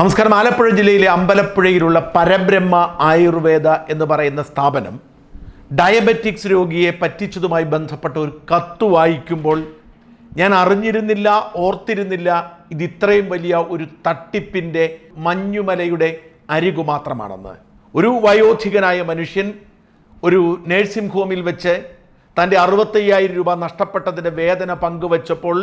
നമസ്കാരം. ആലപ്പുഴ ജില്ലയിലെ അമ്പലപ്പുഴയിലുള്ള പരബ്രഹ്മ ആയുർവേദ എന്ന് പറയുന്ന സ്ഥാപനം ഡയബറ്റിക്സ് രോഗിയെ പറ്റിച്ചതുമായി ബന്ധപ്പെട്ട ഒരു കത്ത് വായിക്കുമ്പോൾ ഞാൻ അറിഞ്ഞിരുന്നില്ല ഓർത്തിരുന്നില്ല. ഇത് ഇത്രയും വലിയ ഒരു തട്ടിപ്പിന്റെ മഞ്ഞുമലയുടെ അരികു മാത്രമാണെന്ന്. ഒരു വയോധികനായ മനുഷ്യൻ ഒരു നേഴ്സിംഗ് ഹോമിൽ വെച്ച് തന്റെ അറുപത്തയ്യായിരം രൂപ നഷ്ടപ്പെട്ടതിന്റെ വേദന പങ്കുവച്ചപ്പോൾ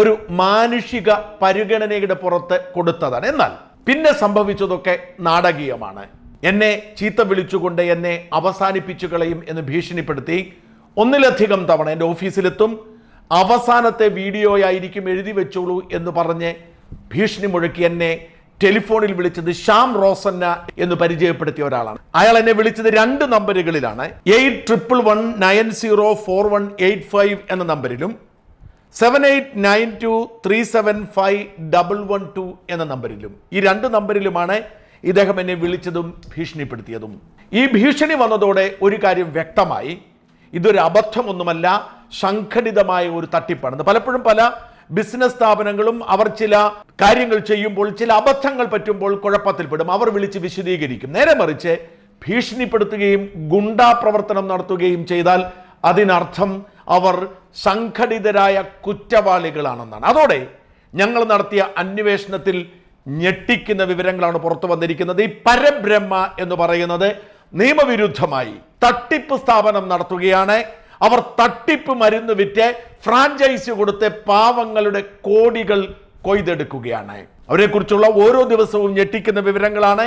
ഒരു മാനുഷിക പരിഗണനയുടെ പുറത്ത് കൊടുത്തതാണ്. എന്നാൽ പിന്നെ സംഭവിച്ചതൊക്കെ നാടകീയമാണ്. എന്നെ ചീത്ത വിളിച്ചുകൊണ്ട് എന്നെ അവസാനിപ്പിച്ചു കളയും എന്ന് ഭീഷണിപ്പെടുത്തി ഒന്നിലധികം തവണ എന്റെ ഓഫീസിലെത്തും അവസാനത്തെ വീഡിയോയായിരിക്കും എഴുതി വെച്ചോളൂ എന്ന് പറഞ്ഞ് ഭീഷണി മുഴക്കി എന്നെ ടെലിഫോണിൽ വിളിച്ചത് ശ്യാം റോസന്ന എന്ന് പരിചയപ്പെടുത്തിയ ഒരാളാണ്. അയാൾ എന്നെ വിളിച്ചത് രണ്ട് നമ്പറുകളിലാണ്. Eight triple one nine zero four one eight five എന്ന നമ്പറിലും seven eight nine two three seven five double one two എന്ന നമ്പറിലും ഈ രണ്ട് നമ്പറിലുമാണ് ഇദ്ദേഹം എന്നെ വിളിച്ചതും ഭീഷണിപ്പെടുത്തിയതും. ഈ ഭീഷണി വന്നതോടെ ഒരു കാര്യം വ്യക്തമായി. ഇതൊരു അബദ്ധമൊന്നുമല്ല സംഘടിതമായ ഒരു തട്ടിപ്പാണ്. പലപ്പോഴും പല ബിസിനസ് സ്ഥാപനങ്ങളും അവർ ചില കാര്യങ്ങൾ ചെയ്യുമ്പോൾ ചില അബദ്ധങ്ങൾ പറ്റുമ്പോൾ കുഴപ്പത്തിൽപ്പെടും. അവർ വിളിച്ച് വിശദീകരിക്കും. നേരെ മറിച്ച് ഭീഷണിപ്പെടുത്തുകയും ഗുണ്ടാ പ്രവർത്തനം നടത്തുകയും ചെയ്താൽ അതിനർത്ഥം അവർ സംഘടിതരായ കുറ്റവാളികളാണെന്നാണ്. അതോടെ ഞങ്ങൾ നടത്തിയ അന്വേഷണത്തിൽ ഞെട്ടിക്കുന്ന വിവരങ്ങളാണ് പുറത്തു വന്നിരിക്കുന്നത്. ഈ പരബ്രഹ്മ എന്ന് പറയുന്നത് നിയമവിരുദ്ധമായി തട്ടിപ്പ് സ്ഥാപനം നടത്തുകയാണ്. അവർ തട്ടിപ്പ് മരുന്ന് വിറ്റ് ഫ്രാഞ്ചൈസി കൊടുത്ത് പാവങ്ങളുടെ കോടികൾ കൊയ്തെടുക്കുകയാണ്. അവരെക്കുറിച്ചുള്ള ഓരോ ദിവസവും ഞെട്ടിക്കുന്ന വിവരങ്ങളാണ്.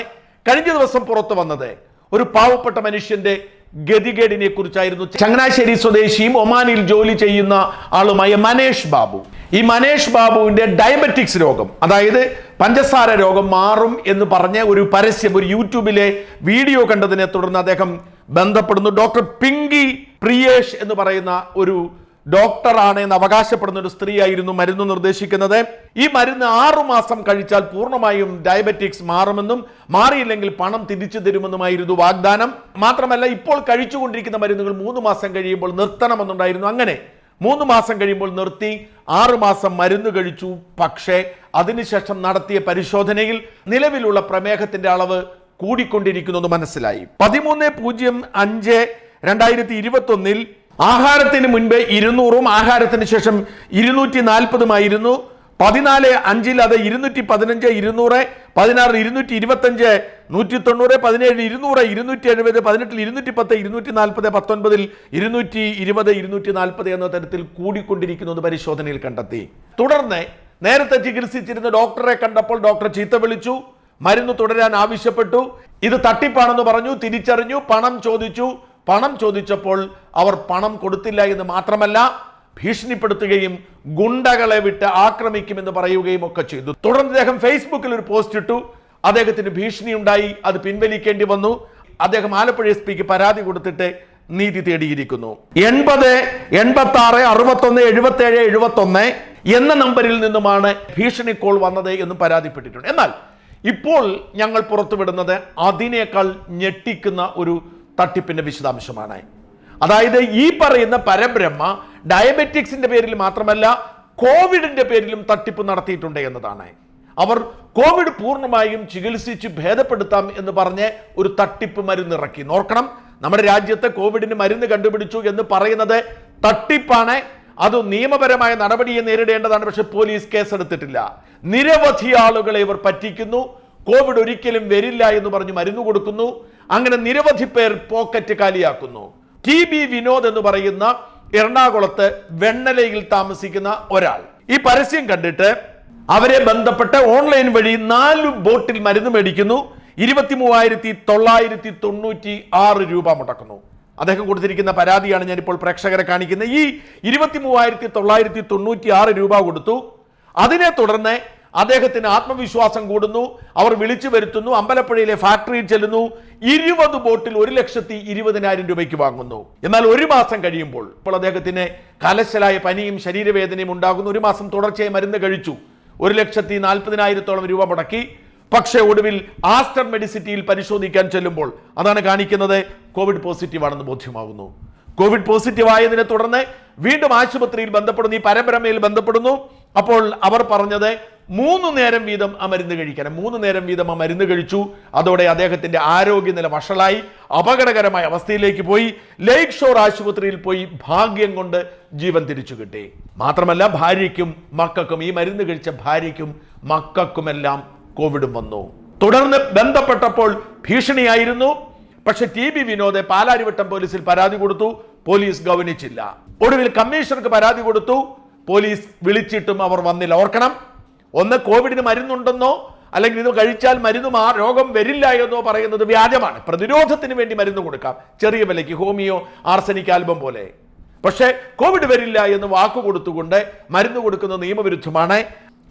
കഴിഞ്ഞ ദിവസം പുറത്തു വന്നത് ഒരു പാവപ്പെട്ട മനുഷ്യന്റെ ഗതികേടിനെ കുറിച്ചായിരുന്നു ചങ്ങനാശ്ശേരി സ്വദേശിയും ഒമാനിൽ ജോലി ചെയ്യുന്ന ആളുമായ മനേഷ് ബാബു. ഈ മനേഷ് ബാബുവിന്റെ ഡയബറ്റിക്സ് രോഗം അതായത് പഞ്ചസാര രോഗം മാറും എന്ന് പറഞ്ഞ ഒരു പരസ്യം ഒരു യൂട്യൂബിലെ വീഡിയോ കണ്ടതിനെ തുടർന്ന് അദ്ദേഹം ബന്ധപ്പെടുന്നു. ഡോക്ടർ പിങ്കി പ്രിയേഷ് എന്ന് പറയുന്ന ഒരു ഡോക്ടറാണ് എന്ന് അവകാശപ്പെടുന്ന ഒരു സ്ത്രീയായിരുന്നു മരുന്ന് നിർദ്ദേശിക്കുന്നത്. ഈ മരുന്ന് ആറു മാസം കഴിച്ചാൽ പൂർണമായും ഡയബറ്റിക്സ് മാറുമെന്നും മാറിയില്ലെങ്കിൽ പണം തിരിച്ചു തരുമെന്നുമായിരുന്നു വാഗ്ദാനം. മാത്രമല്ല ഇപ്പോൾ കഴിച്ചുകൊണ്ടിരിക്കുന്ന മരുന്നുകൾ മൂന്ന് മാസം കഴിയുമ്പോൾ നിർത്തണമെന്നുണ്ടായിരുന്നു. അങ്ങനെ മൂന്ന് മാസം കഴിയുമ്പോൾ നിർത്തി ആറു മാസം മരുന്ന് കഴിച്ചു. പക്ഷേ അതിനുശേഷം നടത്തിയ പരിശോധനയിൽ നിലവിലുള്ള പ്രമേഹത്തിന്റെ അളവ് കൂടിക്കൊണ്ടിരിക്കുന്നു മനസ്സിലായി. പതിമൂന്ന് പൂജ്യം അഞ്ച് രണ്ടായിരത്തി ഇരുപത്തി ഒന്നിൽ ആഹാരത്തിന് മുൻപ് ഇരുന്നൂറും ആഹാരത്തിന് ശേഷം ഇരുന്നൂറ്റി നാൽപ്പതുമായിരുന്നു പതിനാല് അഞ്ചിൽ അത് ഇരുന്നൂറ്റി പതിനഞ്ച് ഇരുന്നൂറ്. പതിനാറ് ഇരുന്നൂറ്റി ഇരുപത്തഞ്ച് നൂറ്റി തൊണ്ണൂറ് പതിനേഴ് ഇരുന്നൂറ് ഇരുന്നൂറ്റി എഴുപത് പതിനെട്ടിൽ ഇരുന്നൂറ്റി പത്ത് ഇരുന്നൂറ്റി നാൽപ്പത് പത്തൊൻപതിൽ ഇരുന്നൂറ്റി ഇരുപത് ഇരുന്നൂറ്റി നാൽപ്പത് എന്ന തരത്തിൽ കൂടിക്കൊണ്ടിരിക്കുന്നത് പരിശോധനയിൽ കണ്ടെത്തി. തുടർന്ന് നേരത്തെ ചികിത്സിച്ചിരുന്ന ഡോക്ടറെ കണ്ടപ്പോൾ ഡോക്ടർ ചീത്ത വിളിച്ചു. മരുന്ന് തുടരാൻ ആവശ്യപ്പെട്ടു. ഇത് തട്ടിപ്പാണെന്ന് പറഞ്ഞു തിരിച്ചറിഞ്ഞു പണം ചോദിച്ചു. പണം ചോദിച്ചപ്പോൾ അവർ പണം കൊടുത്തില്ല എന്ന് മാത്രമല്ല ഭീഷണിപ്പെടുത്തുകയും ഗുണ്ടകളെ വിട്ട് ആക്രമിക്കുമെന്ന് പറയുകയും ഒക്കെ ചെയ്തു. തുടർന്ന് അദ്ദേഹം ഫേസ്ബുക്കിൽ ഒരു പോസ്റ്റ് ഇട്ടു. അദ്ദേഹത്തിന് ഭീഷണി ഉണ്ടായി അത് പിൻവലിക്കേണ്ടി വന്നു. അദ്ദേഹം ആലപ്പുഴ എസ് പിക്ക് പരാതി കൊടുത്തിട്ട് നീതി തേടിയിരിക്കുന്നു. എൺപത് എൺപത്തി ആറ് അറുപത്തൊന്ന് എഴുപത്തി ഏഴ് എഴുപത്തി ഒന്ന് എന്ന നമ്പറിൽ നിന്നുമാണ് ഭീഷണി കോൾ വന്നത് എന്ന് പരാതിപ്പെട്ടിട്ടുണ്ട്. എന്നാൽ ഇപ്പോൾ ഞങ്ങൾ പുറത്തുവിടുന്നത് അതിനേക്കാൾ ഞെട്ടിക്കുന്ന ഒരു തട്ടിപ്പിന്റെ വിശദാംശമാണ്. അതായത് ഈ പറയുന്ന പരബ്രഹ്മ ഡയബറ്റിക്സിന്റെ പേരിൽ മാത്രമല്ല കോവിഡിന്റെ പേരിലും തട്ടിപ്പ് നടത്തിയിട്ടുണ്ട് എന്നതാണ്. അവർ കോവിഡ് പൂർണമായും ചികിത്സിച്ച് ഭേദപ്പെടുത്താം എന്ന് പറഞ്ഞ് ഒരു തട്ടിപ്പ് മരുന്ന് ഇറക്കി നോക്കണം നമ്മുടെ രാജ്യത്തെ കോവിഡിന് മരുന്ന് കണ്ടുപിടിച്ചു എന്ന് പറയുന്നത് തട്ടിപ്പാണ്. അത് നിയമപരമായ നടപടിയെ നേരിടേണ്ടതാണ്. പക്ഷെ പോലീസ് കേസെടുത്തിട്ടില്ല. നിരവധി ആളുകളെ ഇവർ പറ്റിക്കുന്നു. കോവിഡ് ഒരിക്കലും വരില്ല എന്ന് പറഞ്ഞ് മരുന്ന് കൊടുക്കുന്നു. അങ്ങനെ നിരവധി പേർ പോക്കറ്റ് കാലിയാക്കുന്നു. ടി ബി വിനോദ് എന്ന് പറയുന്ന എറണാകുളത്ത് വെണ്ണലയിൽ താമസിക്കുന്ന ഒരാൾ. ഈ പരസ്യം കണ്ടിട്ട് അവരെ ബന്ധപ്പെട്ട് ഓൺലൈൻ വഴി നാല് ബോട്ടിൽ മരുന്ന് മേടിക്കുന്നു. ഇരുപത്തി മൂവായിരത്തി തൊള്ളായിരത്തി തൊണ്ണൂറ്റി ആറ് രൂപ മുടക്കുന്നു. അദ്ദേഹം കൊടുത്തിരിക്കുന്ന പരാതിയാണ് ഞാനിപ്പോൾ പ്രേക്ഷകരെ കാണിക്കുന്നത്. ഈ ഇരുപത്തി മൂവായിരത്തി തൊള്ളായിരത്തി തൊണ്ണൂറ്റി ആറ് രൂപ കൊടുത്തു. അതിനെ തുടർന്ന് അദ്ദേഹത്തിന് ആത്മവിശ്വാസം കൂടുന്നു അവർ വിളിച്ചു വരുത്തുന്നു അമ്പലപ്പുഴയിലെ ഫാക്ടറിയിൽ ചെല്ലുന്നു ഇരുപത് ബോട്ടിൽ ഒരു ലക്ഷത്തി ഇരുപതിനായിരം രൂപയ്ക്ക് വാങ്ങുന്നു. എന്നാൽ ഒരു മാസം കഴിയുമ്പോൾ ഇപ്പോൾ അദ്ദേഹത്തിന് കലശലായ പനിയും ശരീരവേദനയും ഉണ്ടാകുന്നു. ഒരു മാസം തുടർച്ചയായി മരുന്ന് കഴിച്ചു. ഒരു ലക്ഷത്തി നാൽപ്പതിനായിരത്തോളം രൂപ മുടക്കി. പക്ഷേ ഒടുവിൽ ആസ്റ്റർ മെഡിസിറ്റിയിൽ പരിശോധിക്കാൻ ചെല്ലുമ്പോൾ അതാണ് കാണിക്കുന്നത് കോവിഡ് പോസിറ്റീവ് ആണെന്ന് ബോധ്യമാകുന്നു. കോവിഡ് പോസിറ്റീവ് ആയതിനെ തുടർന്ന് വീണ്ടും ആശുപത്രിയിൽ ബന്ധപ്പെടുന്നു ഈ പരമ്പരമയിൽ ബന്ധപ്പെടുന്നു. അപ്പോൾ അവർ പറഞ്ഞത് മൂന്ന് നേരം വീതം ആ മരുന്ന് കഴിക്കണം. മൂന്ന് നേരം വീതം ആ മരുന്ന് കഴിച്ചു. അതോടെ അദ്ദേഹത്തിന്റെ ആരോഗ്യനില വഷളായി. അപകടകരമായ അവസ്ഥയിലേക്ക് പോയി. ലേക്ക് ഷോർ ആശുപത്രിയിൽ പോയി ഭാഗ്യം കൊണ്ട് ജീവൻ തിരിച്ചു കിട്ടി. മാത്രമല്ല ഭാര്യയ്ക്കും മക്കൾക്കും ഈ മരുന്ന് കഴിച്ച ഭാര്യയ്ക്കും മക്കൾക്കുമെല്ലാം കോവിഡും വന്നു. തുടർന്ന് ബന്ധപ്പെട്ടപ്പോൾ ഭീഷണിയായിരുന്നു. പക്ഷെ ടി ബി വിനോദ് പാലാരിവട്ടം പോലീസിൽ പരാതി കൊടുത്തു. പോലീസ് ഗവനിച്ചില്ല ഒടുവിൽ കമ്മീഷണർക്ക് പരാതി കൊടുത്തു. പോലീസ് വിളിച്ചിട്ടും അവർ വന്നില്ല. ഓർക്കണം ഒന്ന് കോവിഡിന് മരുന്നുണ്ടെന്നോ അല്ലെങ്കിൽ ഇത് കഴിച്ചാൽ മരുന്ന് മാ രോഗം വരില്ല എന്നോ പറയുന്നത് വ്യാജമാണ്. പ്രതിരോധത്തിന് വേണ്ടി മരുന്ന് കൊടുക്കാം. ചെറിയ വിലയ്ക്ക് ഹോമിയോ ആർസനിക് ആൽബം പോലെ. പക്ഷേ കോവിഡ് വരില്ല എന്ന് വാക്ക് കൊടുത്തുകൊണ്ട് മരുന്ന് കൊടുക്കുന്ന നിയമവിരുദ്ധമാണ്.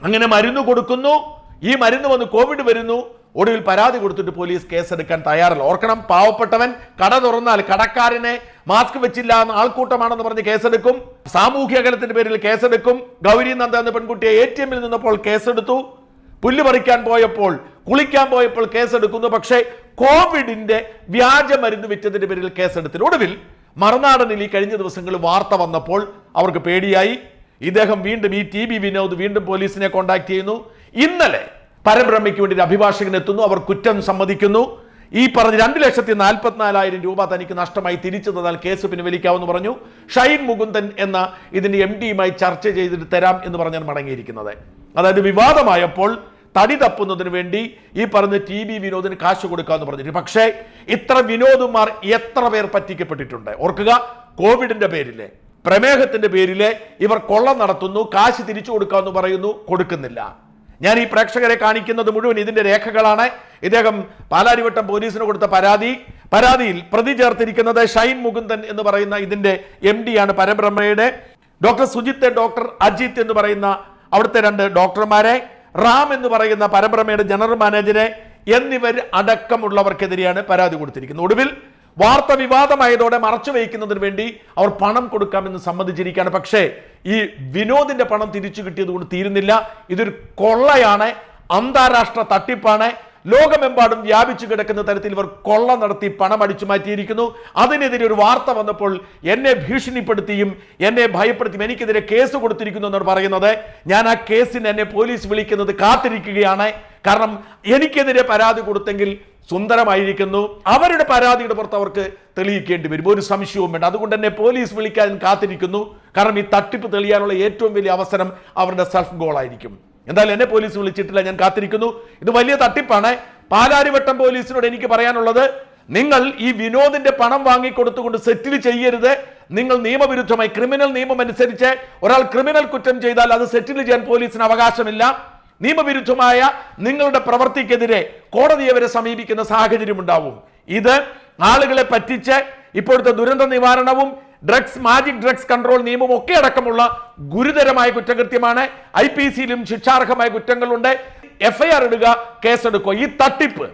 അങ്ങനെ മരുന്ന് കൊടുക്കുന്നു. ഈ മരുന്ന് വന്ന് കോവിഡ് വരുന്നു. ഒടുവിൽ പരാതി കൊടുത്തിട്ട് പോലീസ് കേസെടുക്കാൻ തയ്യാറല്ല. ഓർക്കണം പാവപ്പെട്ടവൻ കട തുറന്നാൽ കടക്കാരനെ മാസ്ക് വെച്ചില്ല എന്ന് ആൾക്കൂട്ടമാണെന്ന് പറഞ്ഞ് കേസെടുക്കും. സാമൂഹ്യ അകലത്തിന്റെ പേരിൽ കേസെടുക്കും. ഗൗരി നന്ദ എന്ന പെൺകുട്ടിയെ എ ടി എമ്മിൽ നിന്നപ്പോൾ കേസെടുത്തു. പുല്ല് പറിക്കാൻ പോയപ്പോൾ കുളിക്കാൻ പോയപ്പോൾ കേസെടുക്കുന്നു. പക്ഷേ കോവിഡിന്റെ വ്യാജ മരുന്ന് വിറ്റതിന്റെ പേരിൽ കേസെടുത്തില്ല. ഒടുവിൽ മറുനാടനിൽ ഈ കഴിഞ്ഞ ദിവസങ്ങളിൽ വാർത്ത വന്നപ്പോൾ അവർക്ക് പേടിയായി. ഇദ്ദേഹം വീണ്ടും ഈ ടി ബി വിനോദ് വീണ്ടും പോലീസിനെ കോണ്ടാക്ട് ചെയ്യുന്നു. ഇന്നലെ പരബ്രഹ്മയ്ക്ക് വേണ്ടി ഒരു എത്തുന്നു. അവർ കുറ്റം സമ്മതിക്കുന്നു. ഈ പറഞ്ഞ രണ്ട് ലക്ഷത്തി നാൽപ്പത്തിനാലായിരം രൂപ തനിക്ക് നഷ്ടമായി തിരിച്ചു തന്നാൽ കേസ് പിൻവലിക്കാമെന്ന് പറഞ്ഞു. ഷൈൻ മുകുന്ദൻ എന്ന ഇതിന്റെ എം ഡിയുമായി ചർച്ച ചെയ്തിട്ട് തരാം എന്ന് പറഞ്ഞാണ് മടങ്ങിയിരിക്കുന്നത്. അതായത് വിവാദമായപ്പോൾ തടി തപ്പുന്നതിന് വേണ്ടി ഈ പറഞ്ഞ ടി ബി വിനോദിന് കാശ് കൊടുക്കാമെന്ന് പറഞ്ഞിട്ട്. പക്ഷേ ഇത്ര വിനോദുമാർ എത്ര പേർ പറ്റിക്കപ്പെട്ടിട്ടുണ്ട്? ഓർക്കുക കോവിഡിന്റെ പേരിൽ പ്രമേഹത്തിന്റെ പേരിൽ ഇവർ കൊള്ള നടത്തുന്നു കാശ് തിരിച്ചു കൊടുക്കാമെന്ന് പറയുന്നു കൊടുക്കുന്നില്ല. ഞാൻ ഈ പ്രേക്ഷകരെ കാണിക്കുന്നത് മുഴുവൻ ഇതിന്റെ രേഖകളാണ്. ഇദ്ദേഹം പാലാരിവട്ടം പോലീസിന് കൊടുത്ത പരാതി. പരാതിയിൽ പ്രതി ചേർത്തിരിക്കുന്നത് ഷൈൻ മുകുന്ദൻ എന്ന് പറയുന്ന ഇതിന്റെ എം ആണ് പരബ്രഹ്മയുടെ. ഡോക്ടർ സുജിത്ത് ഡോക്ടർ അജിത്ത് എന്ന് പറയുന്ന അവിടുത്തെ രണ്ട് ഡോക്ടർമാരെ. റാം എന്ന് പറയുന്ന പരബ്രഹ്മയുടെ ജനറൽ മാനേജരെ എന്നിവർ അടക്കമുള്ളവർക്കെതിരെയാണ് പരാതി കൊടുത്തിരിക്കുന്നത്. ഒടുവിൽ വാർത്ത വിവാദമായതോടെ മറച്ചു വയ്ക്കുന്നതിന് വേണ്ടി അവർ പണം കൊടുക്കാമെന്ന് സമ്മതിച്ചിരിക്കുകയാണ്. പക്ഷേ ഈ വിനോദിന്റെ പണം തിരിച്ചു കിട്ടിയത് കൊണ്ട് തീരുന്നില്ല. ഇതൊരു കൊള്ളയാണ്. അന്താരാഷ്ട്ര തട്ടിപ്പാണ്. ലോകമെമ്പാടും വ്യാപിച്ചു കിടക്കുന്ന തരത്തിൽ ഇവർ കൊള്ള നടത്തി പണം അടിച്ചു മാറ്റിയിരിക്കുന്നു. അതിനെതിരെ ഒരു വാർത്ത വന്നപ്പോൾ എന്നെ ഭീഷണിപ്പെടുത്തിയും എന്നെ ഭയപ്പെടുത്തിയും എനിക്കെതിരെ കേസ് കൊടുത്തിരിക്കുന്നു എന്നാണ് പറയുന്നത്. ഞാൻ ആ കേസിന് എന്നെ പോലീസ് വിളിക്കുന്നത് കാത്തിരിക്കുകയാണ്. കാരണം എനിക്കെതിരെ പരാതി കൊടുത്തെങ്കിൽ സുന്ദരമായിരിക്കുന്നു. അവരുടെ പരാതിയുടെ പുറത്ത് അവർക്ക് തെളിയിക്കേണ്ടി വരും. ഒരു സംശയവും വേണ്ട. അതുകൊണ്ട് തന്നെ പോലീസ് വിളിക്കാൻ കാത്തിരിക്കുന്നു. കാരണം ഈ തട്ടിപ്പ് തെളിയാനുള്ള ഏറ്റവും വലിയ അവസരം അവരുടെ സെൽഫ് ഗോൾ ആയിരിക്കും. എന്തായാലും എന്നെ പോലീസ് വിളിച്ചിട്ടില്ല ഞാൻ കാത്തിരിക്കുന്നു. ഇത് വലിയ തട്ടിപ്പാണ്. പാലാരിവട്ടം പോലീസിനോട് എനിക്ക് പറയാനുള്ളത് നിങ്ങൾ ഈ വിനോദിന്റെ പണം വാങ്ങിക്കൊടുത്തുകൊണ്ട് സെറ്റിൽ ചെയ്യരുത്. നിങ്ങൾ നിയമവിരുദ്ധമായി ക്രിമിനൽ നിയമം അനുസരിച്ച് ഒരാൾ ക്രിമിനൽ കുറ്റം ചെയ്താൽ അത് സെറ്റിൽ ചെയ്യാൻ പോലീസിന് അവകാശമില്ല. നിയമവിരുദ്ധമായ നിങ്ങളുടെ പ്രവൃത്തിക്കെതിരെ കോടതിയെ വരെ സമീപിക്കുന്ന സാഹചര്യം ഉണ്ടാവും. ഇത് ആളുകളെ പറ്റിച്ച് ഇപ്പോഴത്തെ ദുരന്ത നിവാരണവും ഡ്രഗ്സ് മാജിക് ഡ്രഗ്സ് കൺട്രോൾ നിയമവും ഒക്കെ അടക്കമുള്ള ഗുരുതരമായ കുറ്റകൃത്യമാണ്. ഐ പി സിയിലും ശിക്ഷാർഹമായ കുറ്റങ്ങളുണ്ട്. എഫ്ഐആർ ഇടുക കേസെടുക്കുക. ഈ തട്ടിപ്പ്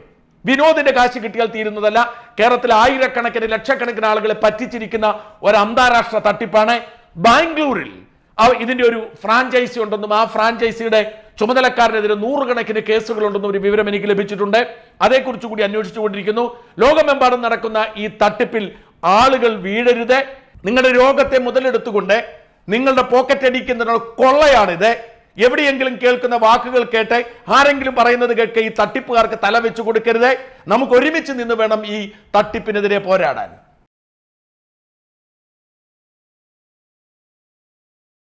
വിനോദിന്റെ കാശ് കിട്ടിയാൽ തീരുന്നതല്ല. കേരളത്തിൽ ആയിരക്കണക്കിന് ലക്ഷക്കണക്കിന് ആളുകളെ പറ്റിച്ചിരിക്കുന്ന ഒരു അന്താരാഷ്ട്ര തട്ടിപ്പാണ്. ബാംഗ്ലൂരിൽ ഇതിന്റെ ഒരു ഫ്രാഞ്ചൈസി ഉണ്ടെന്നും ആ ഫ്രാഞ്ചൈസിയുടെ ചുമതലക്കാരനെതിരെ നൂറുകണക്കിന് കേസുകളുണ്ടെന്നും ഒരു വിവരം എനിക്ക് ലഭിച്ചിട്ടുണ്ട്. അതേക്കുറിച്ച് കൂടി അന്വേഷിച്ചുകൊണ്ടിരിക്കുന്നു ലോകമെമ്പാടും നടക്കുന്ന ഈ തട്ടിപ്പിൽ ആളുകൾ വീഴരുത്. നിങ്ങളുടെ രോഗത്തെ മുതലെടുത്തുകൊണ്ട് നിങ്ങളുടെ പോക്കറ്റ് അടിക്കുന്ന കൊള്ളയാണിത്. എവിടെയെങ്കിലും കേൾക്കുന്ന വാക്കുകൾ കേട്ട് ആരെങ്കിലും പറയുന്നത് കേൾക്ക് ഈ തട്ടിപ്പുകാർക്ക് തല വെച്ചു കൊടുക്കരുത്. നമുക്ക് ഒരുമിച്ച് നിന്ന് വേണം ഈ തട്ടിപ്പിനെതിരെ പോരാടാൻ.